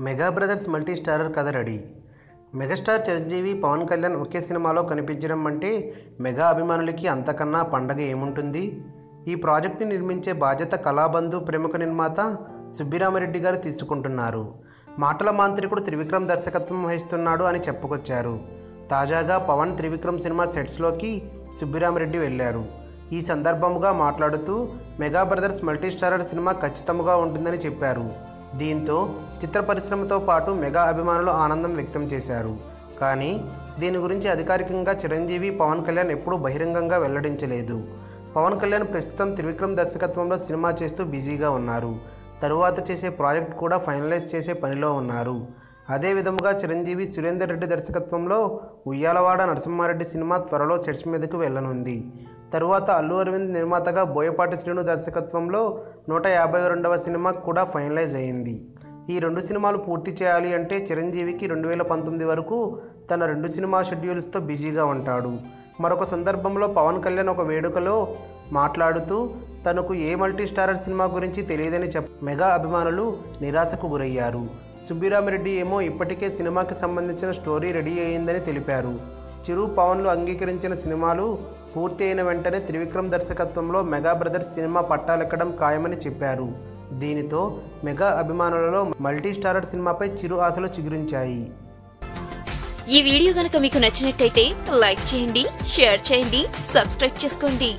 Mega brothers multi starrer కథ ready. Megastar Chiranjeevi Pawan Kalyan ఒకే సినిమాలో కనిపించడం అంటే మెగా అభిమానులకి అంతకన్నా పండగ ఏముంటుంది? ఈ ప్రాజెక్ట్ని నిర్మించే బాధ్యత కళాబంధు ప్రముఖ నిర్మాత సుబ్బిరామరెడ్డి గారు తీసుకుంటున్నారు. మాటల మాంత్రికుడు త్రివిక్రమ్ దర్శకత్వం వహిస్తున్నాడు అని చెప్పుకొచ్చారు. తాజాగా పవన్ త్రివిక్రమ్ సినిమా సెట్స్లోకి సుబ్బిరామరెడ్డి వెళ్ళారు. ఈ సందర్భముగా మాట్లాడుతూ మెగా బ్రదర్స్ మల్టీస్టారర్ సినిమా ఖచ్చితంగా ఉంటుందని చెప్పారు. దీంతో చిత్ర పరిశ్రమతో పాటు మెగా అభిమానులు ఆనందం వ్యక్తం చేశారు. కానీ దీని గురించి అధికారికంగా చిరంజీవి పవన్ కళ్యాణ్ ఎప్పుడూ బహిరంగంగా వెల్లడించలేదు. పవన్ కళ్యాణ్ ప్రస్తుతం త్రివిక్రమ్ దర్శకత్వంలో సినిమా చేస్తూ బిజీగా ఉన్నారు. తరువాత చేసే ప్రాజెక్ట్ కూడా ఫైనలైజ్ చేసే పనిలో ఉన్నారు. అదే విధముగా చిరంజీవి సురేందర్ రెడ్డి దర్శకత్వంలో ఉయ్యాలవాడ నరసింహారెడ్డి సినిమా త్వరలో సెట్స్ మీదకు వెళ్ళనుంది. తరువాత అల్లు అరవింద్ నిర్మాతగా బోయపాటి శ్రీను దర్శకత్వంలో నూట యాభై రెండవ సినిమా కూడా ఫైనలైజ్ అయింది. ఈ రెండు సినిమాలు పూర్తి చేయాలి అంటే చిరంజీవికి రెండు వేల పంతొమ్మిది వరకు తన రెండు సినిమా షెడ్యూల్స్తో బిజీగా ఉంటాడు. మరొక సందర్భంలో పవన్ కళ్యాణ్ ఒక వేడుకలో మాట్లాడుతూ తనకు ఏ మల్టీ స్టారర్ సినిమా గురించి తెలియదని చెప్ మెగా అభిమానులు నిరాశకు గురయ్యారు. సుబ్బిరామిరెడ్డి ఏమో ఇప్పటికే సినిమాకి సంబంధించిన స్టోరీ రెడీ అయిందని తెలిపారు. చిరు పవన్లు అంగీకరించిన సినిమాలు పూర్తి అయిన వెంటనే త్రివిక్రమ్ దర్శకత్వంలో మెగా బ్రదర్స్ సినిమా పట్టాలెక్కడం ఖాయమని చెప్పారు. దీనితో మెగా అభిమానులలో మల్టీ స్టారర్ సినిమాపై చిరు ఆశలు చిగురించాయి. ఈ వీడియో గనక మీకు నచ్చినట్టయితే లైక్ చేయండి షేర్ చేయండి సబ్స్క్రైబ్ చేసుకోండి.